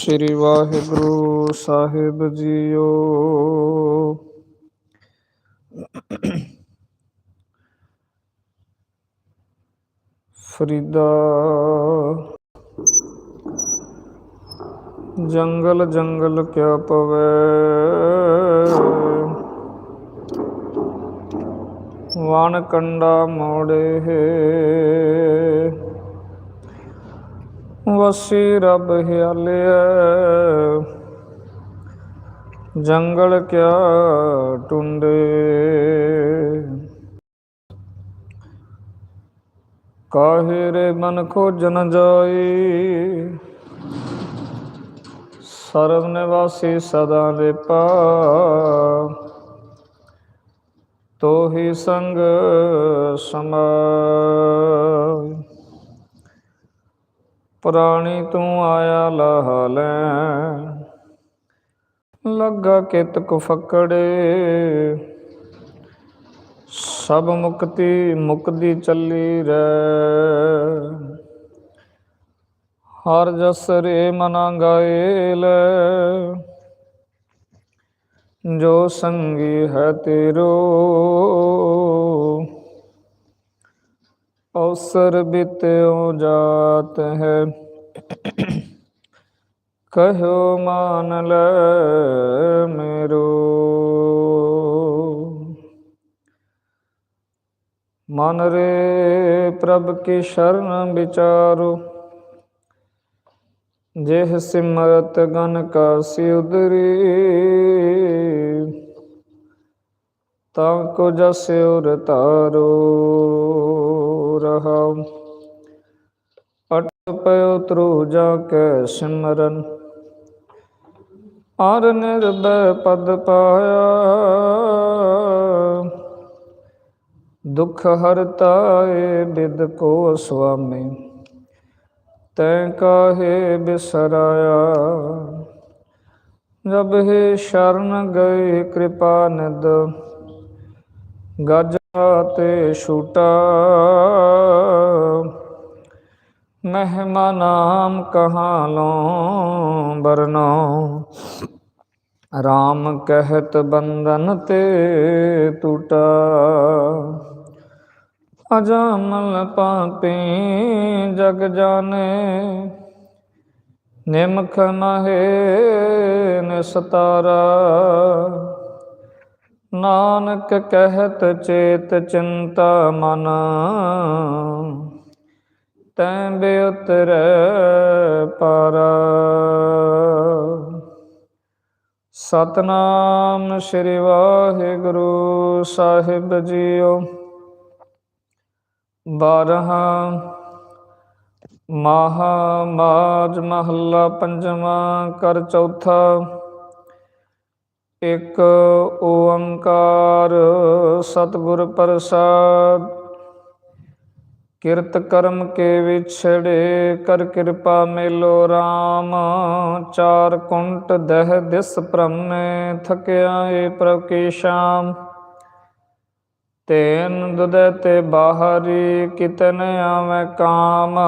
ਸ੍ਰੀ Waheguru Sahib JIO. ਫਰੀਦਾ। ਜੰਗਲ ਜੰਗਲ ਕਿਆ ਪਵੇ। ਵਣ ਕੰਡਾ ਮੋੜੇ ਵਸੀ ਰੱਬ ਹਿਆਲਿਆ ਜੰਗਲ ਕਿਆ ਟੁੰਡੇ। ਕਾਹੇ ਰੇ ਮਨ ਖੋਜਨ ਜਾਈ ਸਰਬ ਨਿਵਾਸੀ ਸਦਾ ਦੇ ਪਾ। ਤੋਹੀ ਸੰਗ ਸਮਾਇ ਪ੍ਰਾਣੀ ਤੂੰ ਆਇਆ ਲਾਹ ਲੈ ਲੱਗਾ ਕਿਤ ਕੁ ਫਕੜੇ। ਸਭ ਮੁਕਤੀ ਮੁਕਦੀ ਚੱਲੀ ਰਹਿ। ਹਰ ਜਸ ਰੇ ਮਨਾ ਗਾਇਲ ਜੋ ਸੰਗੀ ਹੈ ਤੇਰੋ। ਅਵਸਰ ਬਿਤਿਓ ਜਾਤ ਹੈ। ਕਹਿਓ, ਮਾਨ ਲੈ ਮੇਰੋ। ਮਨ ਰੇ ਪ੍ਰਭ ਕੀ ਸ਼ਰਨ ਵਿਚਾਰੋ। ਜਿਹ ਸਿਮਰਤ ਗਨ ਕਾ ਸਿਉਦਰੀ ਤਾਂ ਕੋ ਜਸਿਉ ਰਤਾਰੋ ਰਹਾਉ ਅਟ ਪਇਓ ਤਰੂ ਜਾ ਕੇ ਸਿਮਰਨ। ਅਰ ਨਿਰਭੈ ਪਦ ਪਾਇਆ। ਦੁਖ ਹਰਤਾ ਏ ਬਿਦ ਕੋ ਸੁਆਮੀ। ਤੈ ਕਾਹੇ ਬਿਸਰਾਇਆ। ਜਬ ਹੈ ਸ਼ਰਨ ਗਏ ਕਿਰਪਾ ਨਿਦ ਗਜ ਤੇ ਛੂਟਾ। ਮਹਿਮਾ ਨਾਮ ਕਹਾਂ ਲੋ ਬਰਨੋ RAM ਕਹਿਤ ਬੰਧਨ ਤੇ ਟੂਟਾ। ਅਜਾਮਲ ਪਾਪੀ ਜਗ ਜਾਣੇ। ਨਿਮਖ ਮਹੇ ਨਿਸਤਾਰਾ। ਨਾਨਕ ਕਹਿਤ ਚੇਤ ਚਿੰਤਾ ਮਨ, ਤੈਂ ਬੇਉਤਰੈ ਪਰ। ਸਤਨਾਮ ਸ੍ਰੀ ਵਾਹਿਗੁਰੂ ਸਾਹਿਬ ਜੀਓ, ਬਾਰਹਾ ਮਹਾ ਮਾਜ ਮਹੱਲਾ ਪੰਜਵਾਂ ਕਰ ਚੌਥਾ ਇਕ ਓੰਕਾਰ ਸਤਿਗੁਰ ਪ੍ਰਸਾਦ। ਕਿਰਤ ਕਰਮ ਕੇ ਵਿਛੜੇ ਕਰ ਕਿਰਪਾ ਮੇਲੋ RAM ਚਾਰ ਕੁੰਟ ਦਹਿ ਦਿਸ ਭ੍ਰਮੇ ਥਕਿਆ ਏ ਪ੍ਰਭ ਕੀ ਸ਼ਾਮ। ਤੈਨ ਦੁਦੈ ਤੇ ਬਾਹਰੀ ਕਿਤਨ ਆਵੇਂ ਕਾਮ।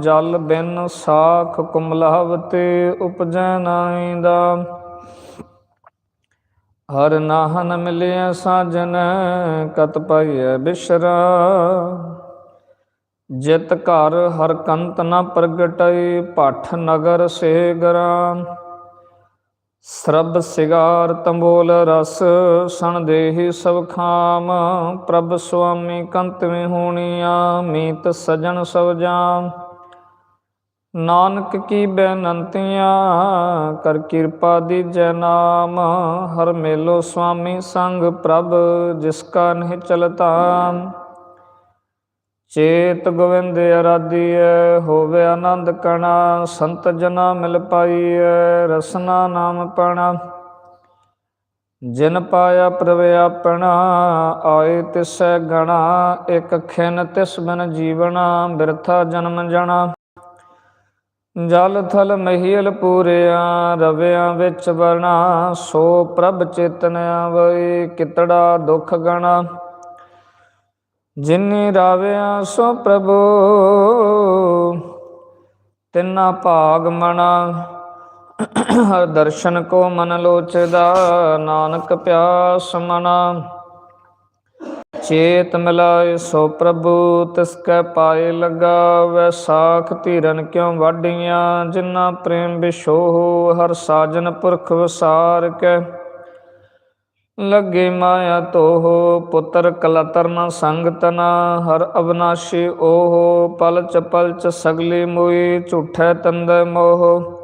ਜਲ ਬਿਨ ਸਾਖ ਕੁਮਲਾਵਤੇ ਉਪਜੈ ਦਾ। ਹਰ ਨਾਹਨ ਮਿਲਿਆ ਸਾਜਨ, ਕਤ ਪਾਈਐ ਬਿਸ਼ਰਾ। ਜਿਤ ਘਰ ਹਰ ਕੰਤ ਨ ਪ੍ਰਗਟਈ ਪਠ ਨਗਰ ਸੇ ਗਰਾਮ ਸਰਬ ਸਿਗਾਰ ਤੰਬੋਲ ਰਸ, ਸਣ ਦੇਹੀ ਸਭ ਖਾਮ। ਪ੍ਰਭ ਸੁਆਮੀ ਕੰਤ ਮੇ ਹੋਣੀਆਂ, ਮੀਤ ਸਜਣ ਸਭ ਜਾਮ। ਨਾਨਕ ਕੀ ਬੇਨੰਤੀਆਂ, ਕਰ ਕਿਰਪਾ ਦੀਜੈ ਨਾਮ। ਹਰ ਮੇਲੋ ਸੁਆਮੀ ਸੰਗ ਪ੍ਰਭ, ਜਿਸ ਕਾ ਨਹੀਂ ਚਲਤਾ। ਚੇਤ ਗੋਵਿੰਦ ਅਰਾਧੀਐ, ਹੋਵੇ ਆਨੰਦ ਕਣਾ, ਸੰਤ ਜਨਾ ਮਿਲ ਪਾਈਐ, ਰਸਨਾ ਨਾਮ ਪਣਾ। ਜਿਨ ਪਾਇਆ ਪ੍ਰਭ ਆਪਣਾ, ਆਏ ਤਿਸੈ ਗਣਾ, ਇਕ ਖਿਨ ਤਿਸ ਬਿਨ ਜੀਵਣਾ, ਬਿਰਥਾ ਜਨਮ ਜਣਾ। ਜਲ ਥਲ ਮਹੀਲ ਪੂਰਿਆ, ਰਵਿਆਂ ਵਿੱਚ ਵਰਣਾ, ਸੋ ਪ੍ਰਭ ਚੇਤਨ ਆਵਈ, ਕਿਤੜਾ ਦੁਖ ਗਣਾ। ਜਿਨੀ ਰਾਵਿਆ ਸੋ ਪ੍ਰਭੂ, ਤਿਨਾ ਭਾਗ ਮਣਾ। ਹਰ ਦਰਸ਼ਨ ਕੋ ਮਨ ਲੋਚਦਾ, ਨਾਨਕ ਪਿਆਸ ਮਨਾ ਚੇਤ ਮਿਲਾਏ ਸੋ ਪ੍ਰਭੂ, ਤਿਸ ਕੈ ਪਾਏ ਲਗਾ ਵੈਸਾਖ ਧੀਰਨ ਕਿਉ ਵਾਡੀਆਂ ਜਿਨ੍ਹਾਂ ਪ੍ਰੇਮ ਵਿਸ਼ੋਹ ਹਰ ਸਾਜਨ ਪੁਰਖ ਵਸਾਰ ਕੈ। ਲੱਗੇ ਮਾਇਆ ਤੋਹ, ਪੁੱਤਰ ਕਲਤਰ ਨ ਸੰਗ ਹਰ ਅਵਨਾਸ਼ੀ ਓਹ ਪਲ ਚ ਚ ਸਗਲੀ ਮੋਈ ਝੂਠੈ ਤੰਦੈ ਮੋਹ।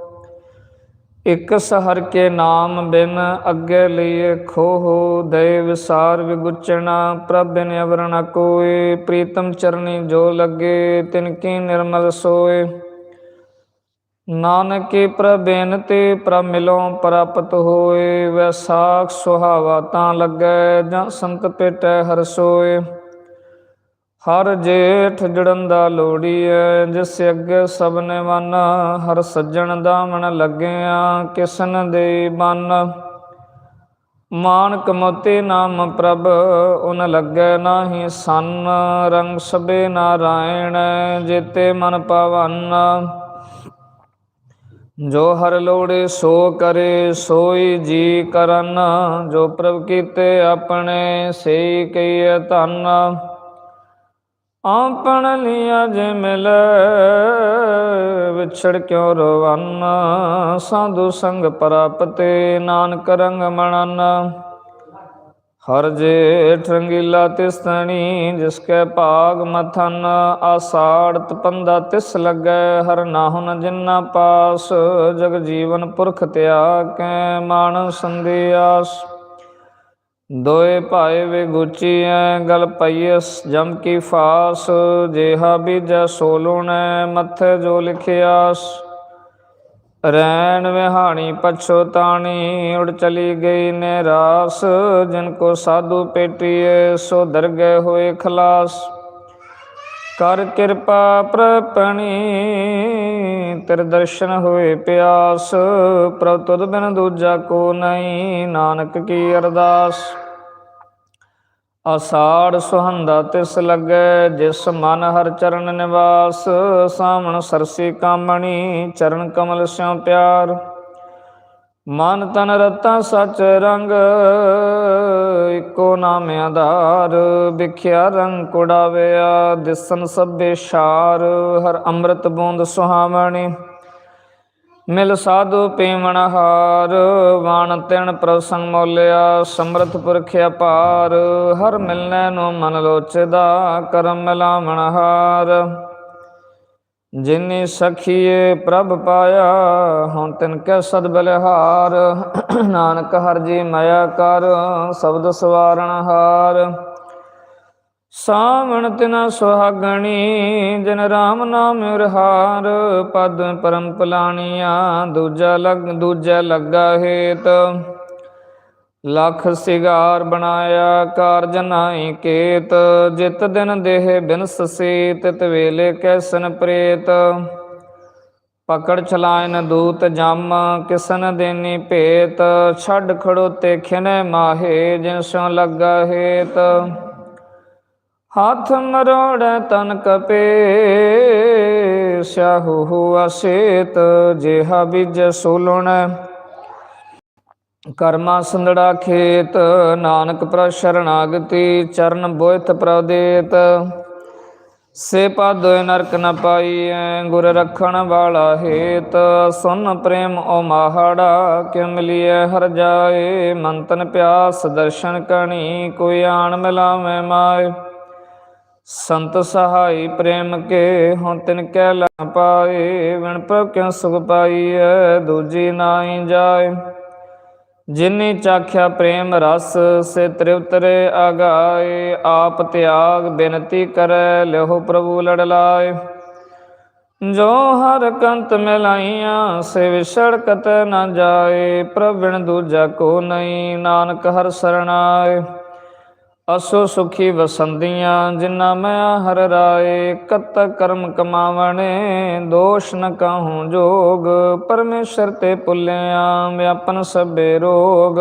ਇਕ ਸਹਰ ਕੇ ਨਾਮ ਬਿਨ ਅੱਗੇ ਲਈਏ ਖੋਹ ਦੇ ਵਿਸਾਰ ਵਿਗੁਚਣਾ, ਪ੍ਰਭ ਬਿਨ ਅਵਰਣ ਕੋਏ, ਪ੍ਰੀਤਮ ਚਰਨੀ ਜੋ ਲੱਗੇ, ਤਿਨ ਕੀ ਨਿਰਮਲ ਸੋਏ। ਨਾਨਕੇ ਕੀ ਪ੍ਰਬੇਨਤੀ ਪ੍ਰਭ ਮਿਲੋਂ ਪ੍ਰਾਪਤ ਹੋਏ, ਵੈਸਾਖ ਸੁਹਾਵਾ ਤਾਂ ਲੱਗੈ, ਜਾਂ ਸੰਤ ਪੇਟੈ ਹਰਸੋਏ ਹਰ ਜੇਠ ਜੜੰਦਾ ਲੋੜੀਐ ਜਿਸ ਅੱਗੇ ਸਭ ਨੇ ਵਨ ਹਰ ਸੱਜਣ ਦਾ ਮਨ ਲੱਗਿਆ, ਕਿਸਨ ਦੇ ਬਨ। ਮਾਨਕ ਮੋਤੀ ਨਾਮ ਪ੍ਰਭ, ਉਨ ਲੱਗੈ ਨਾਹੀ ਸੰਨ। ਰੰਗ ਸਬੇ ਨਾਰਾਇਣ ਜੇਤੇ ਮਨ ਪਵਨ। ਜੋ ਹਰ ਲੋੜੇ ਸੋ ਕਰੇ, ਸੋਈ ਜੀ ਕਰਨ। ਜੋ ਪ੍ਰਭ ਕੀਤੇ ਆਪਣੇ ਸੇ ਕਈਏ ਧਨ। ਆਪਣ ਲਿਆ ਜੇ ਮਿਲ, ਵਿਛੜ ਕਿਉ ਰਵਨ? ਸਾਧੂ ਸੰਗ ਪ੍ਰਾਪਤੇ, ਨਾਨਕ ਰੰਗ ਮਣਨ। ਹਰ ਜੇਠ ਰੰਗੀਲਾ ਤਿਸਤਣੀ, ਜਿਸ ਕੈ ਭਾਗ ਮਥਨ ਆਸਾੜ ਤਪੰਦਾ ਤਿਸ ਲੱਗੈ, ਹਰ ਨਾਹੁਨ ਜਿਨਾ ਪਾਸ। ਜਗ ਜੀਵਨ ਪੁਰਖ ਤਿਆਗ ਕੈ ਮਾਨ ਸੰਦਿਆਸ ਦੋਏ ਭਾਏ ਵੇ ਗੁਚੀਐ, ਗਲ ਪਈਐਸ ਜਮ ਕੀ ਫਾਸ, ਜੇਹਾ ਬੀਜੈ ਸੋਲੁਣੈ, ਮੱਥੇ ਜੋ ਲਿਖਿਆਸ। ਰੈਣ ਵਿਹਾਣੀ ਪਛੋਤਾਣੀ ਉੜ ਚਲੀ ਗਈ ਨੇ ਰਾਸ ਜਿਨ ਕੋ ਸਾਧੂ ਪੇਟੀਏ ਸੋ ਦਰਗਹਿ ਹੋਏ ਖਲਾਸ। ਕਰ ਕਿਰਪਾ ਪ੍ਰਪਣੀ, ਤੇਰੇ ਦਰਸ਼ਨ ਹੋਏ ਪਿਆਸ, ਪ੍ਰਭ ਤੁਧ ਬਿਨ ਦੂਜਾ ਕੋ ਨਹੀਂ, ਨਾਨਕ ਕੀ ਅਰਦਾਸ। ਆਸਾੜ ਸੁਹੰਦਾ ਤਿਸ ਲੱਗੈ, ਜਿਸ ਮਨ ਹਰ ਚਰਨ ਨਿਵਾਸ ਸਾਮਣ ਸਰਸੀ ਕਾਮਣੀ, ਚਰਨ ਕਮਲ ਸਿਉ ਪਿਆਰ। ਮਨ ਤਨ ਰਤਾ ਸਚ ਰੰਗ, ਇਕੋ ਨਾਮ ਆਧਾਰ। ਵਿਖਿਆ ਰੰਗ ਕੁੜਾਵਿਆ, ਦਿਸਨ ਸਭੇ ਸ਼ਾਰ, ਹਰ ਅੰਮ੍ਰਿਤ ਬੂੰਦ ਸੁਹਾਵਣੀ। ਮਿਲ ਸਾਧੂ ਪੀਵਣ ਹਾਰ, ਵਾਣ ਤਿਣ ਪ੍ਰਸੰਗ ਮੋਲਿਆ, ਸਮਰਥ ਪੁਰਖ ਅਪਾਰ। ਹਰ ਮਿਲਨੇ ਨੂੰ ਮਨ ਲੋਚਦਾ, ਕਰਮ ਮਿਲਾਵਣ ਹਾਰ। ਜਿਨੀ ਸਖੀਏ ਪ੍ਰਭ ਪਾਇਆ ਹੁਣ ਤਿਨ ਕੈ ਸਦ ਬਲਿਹਾਰ। ਨਾਨਕ ਹਰ ਜੀ ਮਾਇਆ ਕਰ, ਸ਼ਬਦ ਸਵਾਰਣ ਹਾਰ। ਸਾਵਣ ਤਿਨਾ ਸੁਹਾਗਣੀ, ਜਿਨ ਰਾਮ ਨਾਮ ਉਰਹਾਰ ਪਦ ਪਰਮ ਪਲਾਣੀਆਂ ਦੂਜਾ ਲਗ, ਦੂਜਾ ਲੱਗਾ ਹੇਤ। ਲਖ ਸਿਗਾਰ ਬਣਾਇਆ ਕਾਰਜ ਨਾਹੀ ਕੇਤ, ਜਿਤ ਦਿਨ ਦੇਹ ਬਿਨਸ ਸੇ ਤਿਤ ਵੇਲੇ ਕੈਸਨ ਪ੍ਰੇਤ। ਪਕੜ ਚਲਾਇਨ ਦੂਤ ਜਮ, ਕਿਸਨ ਦੇਨੀ ਭੇਤ। ਛੱਡ ਖੜੋਤੇ ਖਿਨੇ ਮਾਹੇ ਜਿਨਸੋਂ ਲੱਗਾ ਹੇਤ। ਹੱਥ ਮਰੋੜੈ ਤਨ ਕਪੇ ਸਾਹੂ ਹੁਆ ਸੇਤ ਜਿਹਾ ਬੀਜ ਸੋਲਣੈ। ਕਰਮਾ ਸੰਦੜਾ ਖੇਤ, ਨਾਨਕ ਪ੍ਰ ਸ਼ਰਨਾਗਤੀ, ਚਰਨ ਬੋਇਤ ਪ੍ਰਦੇਤ। ਸੇ ਪਾਦੋਇ ਨਰਕ ਨ ਪਾਈਐ, ਗੁਰ ਰਖਣ ਵਾਲਾ ਹੇਤ। ਸੁਨ ਪ੍ਰੇਮ ਓ ਮਾਹੜਾ ਕਿ ਮਿਲੀਐ ਹਰ ਜਾਏ। ਮੰਤਨ ਪਿਆਸ, ਦਰਸ਼ਨ ਕਣੀ, ਕੋਈ ਆਣ ਮਿਲਾਵੇਂ ਮਾਏ। ਸੰਤ ਸਹਾਈ ਪ੍ਰੇਮ ਕੇ ਹੁਣ ਤਿਨ ਕੈ ਲਾ ਪਾਏ ਵਿਣ ਪ੍ਰਭ ਕਿਉ ਸੁਖ ਪਾਈਐ, ਦੂਜੀ ਨਾਹੀ ਜਾਏ। ਜਿਨੀ ਚਾਖਿਆ ਪ੍ਰੇਮ ਰਸ, ਸੇ ਤ੍ਰਿਵਤਰੇ ਆਗਾਏ ਆਪ ਤਿਆਗ ਬੇਨਤੀ ਕਰੈ ਲਿਓ ਪ੍ਰਭੂ ਲੜ ਲਾਏ। ਜੋ ਹਰ ਕੰਤ ਮਿਲਾਈਆਂ, ਸੇ ਵਿਛੜ ਕਤ ਨਾ ਜਾਏ ਪ੍ਰਭ ਦੂਜਾ ਕੋ ਨਹੀਂ, ਨਾਨਕ ਹਰ ਸਰਣਾਏ। ਅਸੋ ਸੁਖੀ ਵਸੰਦੀਆਂ ਜਿਨਾ ਮੈਂ ਹਰ ਰਾਏ ਕਤ ਕਰਮ ਕਮਾਵਣੇ, ਦੋਸ਼ ਨ ਕਾਹੂ ਜੋਗ, ਪਰਮੇਸ਼ਰ ਤੇ ਪੁੱਲਿਆ ਵਿਆਪਨ ਸਭੇ ਰੋਗ।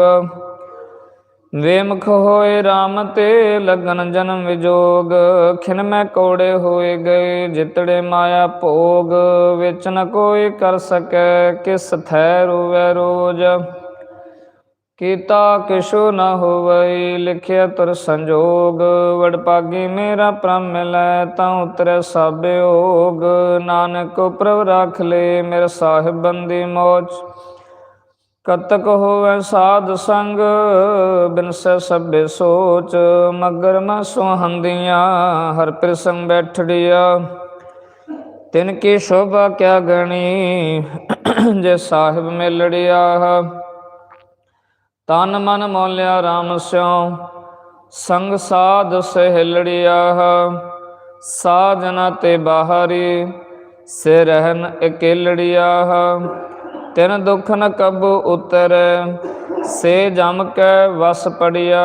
ਵੇਮਖ ਹੋਏ RAM ਤੇ ਲਗਨ ਜਨਮ ਵਿਜੋਗ, ਖਿਨ ਮੈਂ ਕੋੜੇ ਹੋਏ ਗਏ, ਜਿਤੜੇ ਮਾਇਆ ਭੋਗ, ਵਿੱਚ ਨ ਕੋਈ ਕਰ ਸਕੈ, ਕਿਸ ਥੈ ਰੋਵੈ ਰੋਜ। ਕੀਤਾ ਕਿਛੁ ਨ ਹੋਵਈ ਲਿਖਿਆ ਤੁਰ ਸੰਜੋਗ। ਵਡਪਾਗੀ ਮੇਰਾ ਪ੍ਰਮ ਮਿਲੈ, ਤਾਂ ਉਤਰੈ ਸਭ ਓਗ। ਨਾਨਕ ਪ੍ਰਭ ਰਾਖ ਲੇ ਮੇਰੇ ਸਾਹਿਬ ਬੰਦੀ ਮੋਚ ਕਤਕ ਹੋਵੇ ਸਾਧ ਸੰਗ ਬਿਨਸੈ ਸਭੇ ਸੋਚ। ਮਗਰ ਮੈਂ ਸੁਹੰਦੀਆਂ, ਹਰ ਪ੍ਰਸੰਗ ਬੈਠੜਿਆ। ਤਿਨ ਕੀ ਸ਼ੋਭਾ ਕਿਆ ਗਣੀ, ਜੇ ਸਾਹਿਬ ਮਿਲੜਿਆ। ਤਨ ਮਨ ਮੋਲਿਆ RAM ਸਿਉ, ਸੰਗ ਸਾਧ ਸਹਿਲੜਿਆ ਸਾਜਨਾ ਤੇ ਬਾਹਰੀ ਸੇ ਰਹਿਨ ਇਕੇਲੜਿਆ ਤਿਨ ਦੁਖ ਨ ਕਬ ਉਤਰੈ, ਸੇ ਜਮ ਕੈ ਵਸ ਪੜਿਆ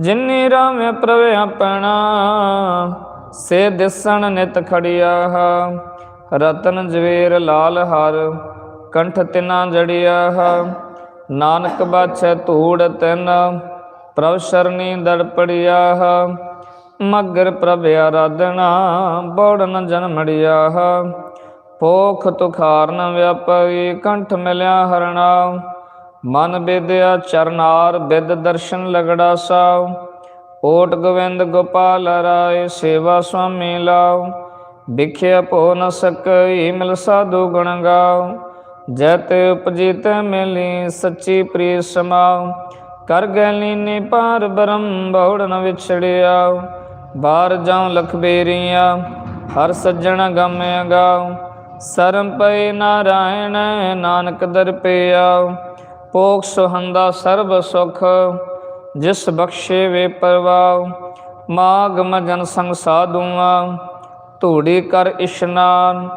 ਜਿਨੀ ਰਾਮੇ ਪ੍ਰਭ ਆਪਣਾ, ਸੇ ਦਿਸਣ ਨਿਤ ਖੜਿਆ ਰਤਨ ਜਵੇਰ ਲਾਲ ਹਰ, ਕੰਠ ਤਿਨਾ ਜੜਿਆ ਨਾਨਕ ਬਾਛੈ ਧੂੜ ਤਿਨ, ਪ੍ਰਭ ਸ਼ਰਣੀ ਦੜ ਮਗਰ ਪ੍ਰਭ ਆਰਾਧਨਾ, ਬੋੜਨ ਜਨਮੜਿਆ ਪੋਖ ਤੁਖਾਰਨ ਵਿਆਪਈ, ਕੰਠ ਮਿਲਿਆ ਹਰਣਾ। ਮਨ ਬੇਦਿਆ ਚਰਨਾਰ, ਬਿਦ ਦਰਸ਼ਨ ਲਗੜਾ ਸਾਉ ਓਟ ਗੋਵਿੰਦ ਗੋਪਾਲ ਰਾਏ, ਸੇਵਾ ਸੁਆਮੀ ਲਾਉ ਵਿਖਿਆ ਭੋ ਨ ਸਕਈ, ਮਿਲ ਸਾਧੂ ਗੁਣ ਗਾਉ ਜੈਤ ਉਪਜੀ ਤੈ ਮਿਲੀ ਸੱਚੀ ਪ੍ਰੀ ਸਮਾਉ। ਕਰ ਗੈਲੀ ਨੇ ਪਾਰ ਬ੍ਰਹਮ ਬੌੜ ਨ ਵਿਛੜਿਆ। ਬਾਰ ਜਾਉ ਲਖ ਬੇਰੀਆਂ, ਹਰ ਸੱਜਣ ਗਮਿਆ ਗਾਉ ਸਰਮ ਪਏ ਨਾਰਾਇਣ, ਨਾਨਕ ਦਰ ਪਿਆ ਪੋਖ ਸੁਹੰਦਾ ਸਰਬ ਸੁਖ, ਜਿਸ ਬਖਸ਼ੇ ਵੇ ਪਰਵਾਉ। ਮਾਗ ਮਜਨ ਸੰਗ ਸਾਧੂਆਂ, ਧੂੜੀ ਕਰ ਇਸ਼ਨਾਨ।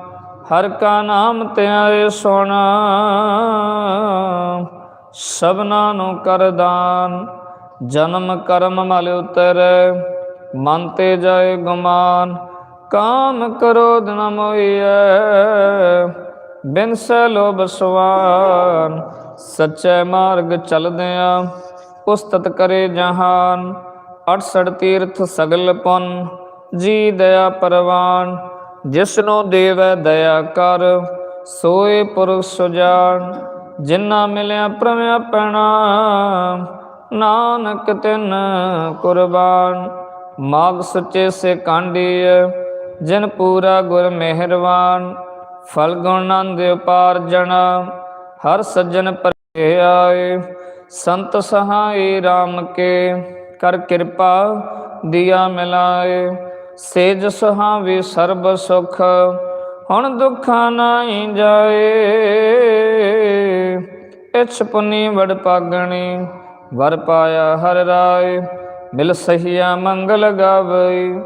ਹਰ ਕਾ ਨਾਮ ਧਿਆਏ ਸੋਣਾ ਸਭਨਾ ਨੂੰ ਕਰਦਾਨ ਜਨਮ ਕਰਮ ਮਲ ਉਤਰੈ, ਮਨ ਤੇ ਜਾਏ ਗੁਮਾਨ, ਕਾਮ ਕ੍ਰੋਧ ਨ ਮੋਈਐ, ਬਿਨ ਸੈ ਲੋਭ ਸੁਆਨ ਸੱਚੇ ਮਾਰਗ ਚਲਦਿਆਂ ਉਸਤਤ ਕਰੇ ਜਹਾਨ 68 ਤੀਰਥ ਸਗਲ ਪੁੰਨ, ਜੀ ਦਇਆ ਪਰਵਾਨ ਜਿਸਨੂੰ ਦੇਵੈ ਦਇਆ ਕਰ, ਸੋਏ ਪੁਰਖ ਸੁਜਾਨ ਜਿਨ੍ਹਾਂ ਮਿਲਿਆ ਪ੍ਰਭ ਆਪਣਾ ਨਾਨਕ ਤਿਨ ਕੁਰਬਾਨ। ਮਾਗ ਸੱਚੇ ਸੇ ਕਾਂਡੀਏ ਜਿਨ ਪੂਰਾ ਗੁਰ ਮਿਹਰਵਾਨ। ਫਲ ਗੁਣ ਆਨੰਦ ਉਪਾਰਜਣ ਹਰ ਸੱਜਣ ਪਰੇ ਆਏ। ਸੰਤ ਸਹਾਈ RAM ਕੇ, ਕਰ ਕਿਰਪਾ, ਦਿਆ ਮਿਲਾਏ। ਸੇਜ ਸੁਹਾਵੇ ਸਰਬ ਸੁਖ, ਹੁਣ ਦੁੱਖਾਂ ਨਾਹੀ ਜਾਏ। ਇਛ ਪੁਨੀ ਵੜ ਪਾਗਣੀ, ਵਰ ਪਾਇਆ ਹਰ ਰਾਏ। ਮਿਲ ਸਹੀਆ ਮੰਗਲ ਗਾਵੇ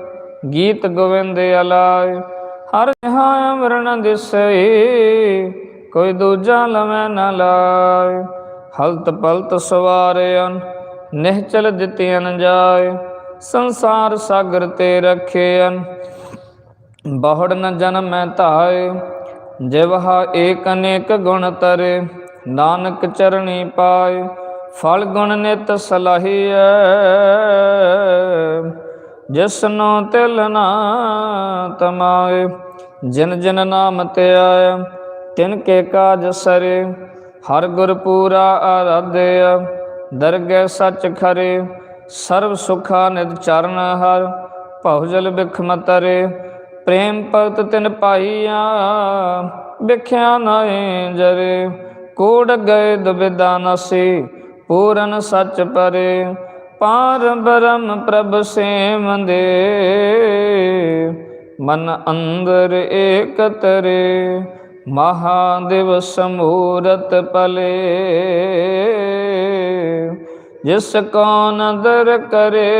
ਗੀਤ ਗੋਵਿੰਦ ਅਲਾਏ। ਹਰ ਜਹਾਂ ਅਮਰਨ ਦਿਸਈ, ਕੋਈ ਦੂਜਾ ਲਵੈ ਨਾ ਲਾਏ। ਹਲਤ ਪਲਤ ਸਵਾਰਿਆਨ ਨਿਹਚਲ ਦਿੱਤੀਆਂ ਜਾਏ। ਸੰਸਾਰ ਸਾਗਰ ਤੇ ਰਖਿਆਨ ਬਹੁੜ ਨ ਜਨਮੈ ਧਾਏ ਜਿਵਹਾ ਏਕ ਅਨੇਕ ਗੁਣ ਤਰੇ, ਨਾਨਕ ਚਰਣੀ ਪਾਇ ਫਲ ਗੁਣ ਨਿਤ ਸਲਾਹੀਐ। ਜਿਸਨੂੰ ਤਿਲ ਨਾ ਤਮਾਏ, ਜਿਨ ਜਿਨ ਨਾਮ ਤੇ ਆਇਆ, ਤਿਨ ਕੇ ਕਾਜ ਸਰੇ। ਹਰ ਗੁਰ ਪੂਰਾ ਆਰਾਧਿਆ, ਦਰਗਹਿ ਸੱਚ ਖਰੇ ਸਰਬ ਸੁਖਾ ਨਿਤ ਚਰਨ ਹਰ ਭਉਜਲ ਬਿਖਮ ਤਰੇ ਪ੍ਰੇਮ ਭਗਤ ਤਿਨ ਪਾਈਆ ਵਿਖਿਆ ਨਾਏ ਜਰੇ ਕੋੜ ਗਏ ਦੁਬਿਦਾ ਨਸੀ ਪੂਰਨ ਸੱਚ ਪਰੇ। ਪਾਰ ਬ੍ਰਹਮ ਪ੍ਰਭ ਸੇਵੰਦੇ ਮਨ ਅੰਦਰ ਏਕ ਤਰੇ ਮਹਾਦੇਵ ਸਮੂਰਤ ਪਲੇ। ਜਿਸ ਕੋ ਨਦਰ ਕਰੇ,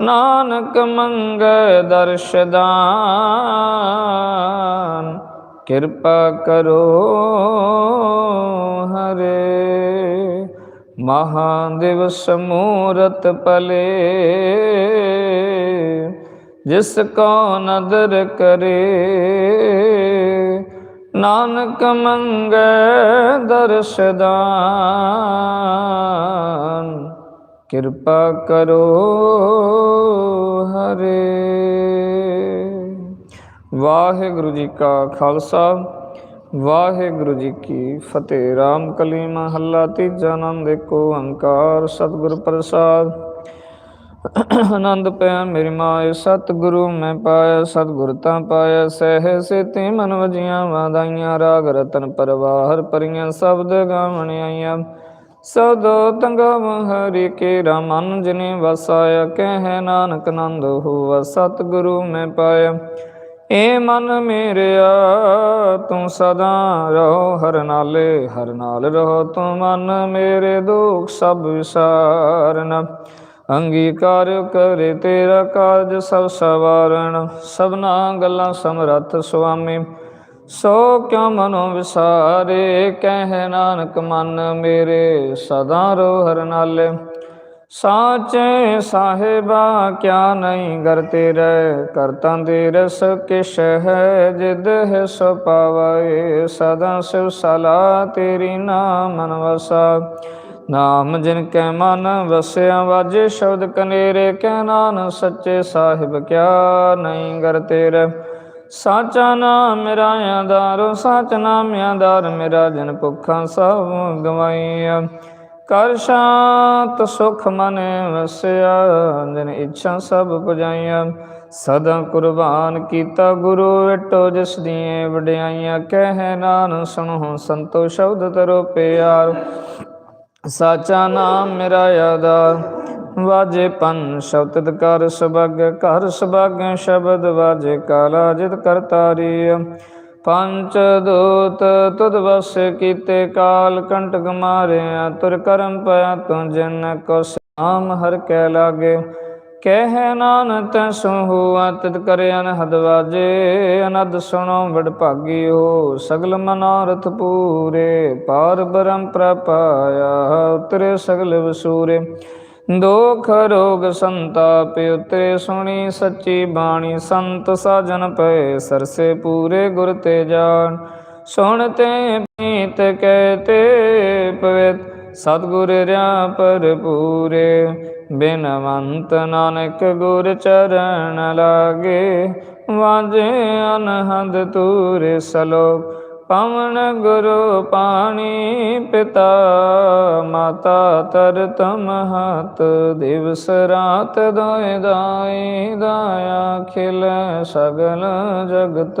ਨਾਨਕ ਮੰਗੈ ਦਰਸ਼ਦਾਨ ਕਿਰਪਾ ਕਰੋ ਹਰੇ। ਮਹਾਦੇਵ ਸਮੂਰਤ ਪਲੇ, ਜਿਸ ਕੋ ਨਦਰ ਕਰੇ ਨਾਨਕ ਮੰਗੈ ਦਰਸ ਦਾਨ, ਕਿਰਪਾ ਕਰੋ ਹਰੇ। ਵਾਹਿਗੁਰੂ ਜੀ ਕਾ ਖਾਲਸਾ, ਵਾਹਿਗੁਰੂ ਜੀ ਕੀ ਫਤਿਹ। ਰਾਮ ਕਲੀ ਮਹੱਲਾ ਤੀਜਾ ਆਨੰਦ, ਏਕ ਓੰਕਾਰ, ਸਤਿਗੁਰ ਪ੍ਰਸਾਦ। ਆਨੰਦ ਪਿਆ ਮੇਰੀ ਮਾਇ ਸਤਿਗੁਰੂ ਮੈਂ ਪਾਇਆ, ਸਤਿਗੁਰ ਤਾਂ ਪਾਇਆ, ਸਹਿ ਸੇਤੀ ਮਨ ਵਜੀਆਂ ਵਾਦਾਈਆਂ ਰਾਗ ਰਤਨ ਪਰਵਾਰ ਪਰੀਆਂ ਸ਼ਬਦ ਗਾਵਣ ਆਈਆਂ। ਸਦੋ ਤੰਗਮ ਹਰੀ ਕੇ ਰਮਨ ਜਿਨੇ ਵਸਾਇਆ, ਕਹਿ ਨਾਨਕ ਨੰਦ ਹੋਵਾ ਸਤਿਗੁਰੂ ਮੈਂ ਪਾਇਆ। ਏ ਮਨ ਮੇਰਿਆ, ਤੂੰ ਸਦਾ ਰਹੋ, ਹਰ ਨਾਲੇ, ਹਰ ਨਾਲ ਰਹੋ, ਤੂੰ ਮਨ ਮੇਰੇ ਦੁਖ ਸਭ ਵਿਸਾਰਨ। ਅੰਗੀਕਾਰ ਕਰੇ ਤੇਰਾ ਕਾਰਜ ਸਭ ਸਵਾਰਨ ਸਭਨਾ ਗੱਲਾਂ ਸਮਰੱਥ ਸੁਆਮੀ। ਸੋ ਕਿਉ ਮਨੋ ਵਿਸਾਰੇ, ਕਹਿ ਨਾਨਕ ਮਨ ਮੇਰੇ, ਸਦਾ ਰੋ ਹਰ ਨਾਲੇ। ਸਾਚੇ ਸਾਹਿਬਾ, ਕਿਆ ਨਹੀਂ ਕਰ ਤੇਰੇ, ਕਰਤਾਂ ਦੇ ਰਸ ਕਿਛ ਹੈ, ਜਿਦ ਹੈ ਸੋ ਪਾਵੇ। ਸਦਾ ਸਿਵ ਸਲਾ ਤੇਰੀ ਨਾਮ ਵਸਾ ਨਾਮ ਜਿਨ ਕੈ ਮਨ ਵਸਿਆ ਵਾਜੇ, ਸ਼ਬਦ ਕਨੇਰੇ ਕਹਿ ਨਾਨ ਸੱਚੇ ਸਾਹਿਬ ਕਿਆ ਨਹੀਂ ਕਰ ਤੇਰੇ। ਸਾਚਾ ਨਾਮ ਮੇਰਾ ਆਧਾਰੋ, ਸਾਚ ਨਾਮ ਆਧਾਰ, ਮੇਰਾ ਜਨ ਭੁੱਖਾਂ ਸਭ ਗਵਾਈਆ। ਕਰ ਸ਼ਾਂਤ ਸੁਖ ਮਨ ਵਸਿਆ, ਜਨ ਇੱਛਾ ਸਭ ਪੁਜਾਈਆਂ। ਸਦਾ ਕੁਰਬਾਨ ਕੀਤਾ ਗੁਰੂ ਵਿਟੋ ਜਿਸ ਦੀਆਂ ਵਡਿਆਈਆਂ, ਕਹਿ ਨਾਨ ਸੁਣੋ ਸੰਤੋ, ਸ਼ਬਦ ਤਰੋ ਪਿਆਰ। ਸਾਚਾ ਨਾਮ ਮੇਰਾ ਆਧਾਰ। ਵਾਜੇ ਪੰਨ ਸ਼ਬਦ ਕਰ ਸਬਗ ਘਰ ਸਬਗ ਸ਼ਬਦ ਵਾਜੇ ਕਾਲਾ ਜਿਤ ਕਰਤਾਰੀ ਪੰਚ ਦੂਤ ਤੁਧ ਵਸ ਕੀਤੇ ਕਾਲ ਕੰਟਕ ਮਾਰਿਆ ਤੁਰ ਕਰਮ ਪਿਆ ਤੂੰ ਜਿਨ ਕੋ ਸਾਮ ਹਰ ਕੈ ਲਾਗੇ। ਕਹਿ ਨਾਨਕ ਤੈ ਹੋਆ ਤਿਤ ਕਰੇ ਅਨਹਦ ਵਾਜੇ ਅਨਦ ਸੁਣੋ ਵਡ ਭਾਗੀ ਹੋ ਸਗਲ ਮਨੋਰਥ ਪੂਰੇ, ਪਾਰ ਬ੍ਰਹਮ ਪ੍ਰਪਾਇਆ ਉਤਰੇ ਸਗਲ ਵਸੂਰੇ। ਦੁਖ ਰੋਗ ਸੰਤਾਪ, ਉਤਰੇ ਸੁਣੀ ਸੱਚੀ ਬਾਣੀ, ਸੰਤ ਸਾਜਨ ਪਏ, ਸਰਸੇ ਪੂਰੇ ਗੁਰ ਤੇ ਜਾਣ। ਸੁਣ ਤੇ ਪੀਤ ਕਹਤੇ ਪਵਿੱਤ ਸਤਿਗੁਰ ਰਿਆ ਪਰਪੂਰੇ ਬਿਨਵੰਤ ਨਾਨਕ ਗੁਰ ਚਰਨ ਲਾਗੇ, ਵਾਜੇ ਅਨਹਦ ਤੂਰੇ ਸਲੋਕ, ਪਵਨ ਗੁਰੂ ਪਾਣੀ ਪਿਤਾ, ਮਾਤਾ ਤਰਤ ਮਹਤ ਦਿਵਸ ਰਾਤ ਦੋਇ ਦਾਈ ਦਾਇਆ ਖਿਲ ਸਗਲ ਜਗਤ।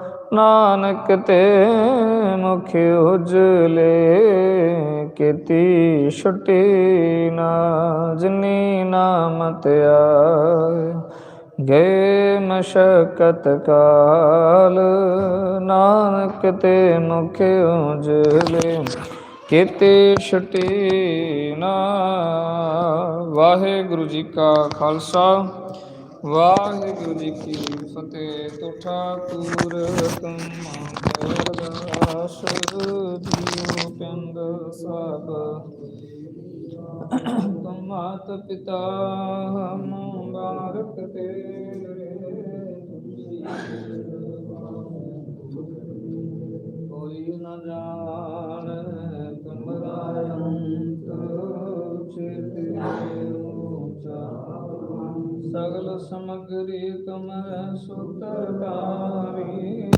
ਨਾਨਕ ਤੇ ਮੁਖ ਉਜਲੇ ਕੀਤੀ ਛੁਟੀ ਨਾ, ਜਿਨੇ ਨਾਮ ਤੇ ਗਏ ਮਸ਼ਕਤ ਕਾਲ, ਨਾਨਕ ਤੇ ਮੁਖ ਉਜਲੇ ਕੀਤੇ ਛੁਟੀ ਨਾ। ਵਾਹਿਗੁਰੂ ਜੀ ਕਾ ਖਾਲਸਾ। ਵਾਹਿਗੁਰੂ ਜੀ ਕੀ ਫਤਿਹ, ਤੋ ਠਾਕੁਰ ਤੁਮ ਅਰਦਾਸ ਜੀਉ ਪਿੰਦ ਸਭ ਤੁਮ ਮਾਤ ਪਿਤਾ ਹਮ ਬਾਰਕ ਤੇਰੇ ਕੋਈ ਨ ਜਾਣ ਸਗਲ ਸਮਗਰੀ ਤੁਮ ਸੁਤ ਪਾਵੀ।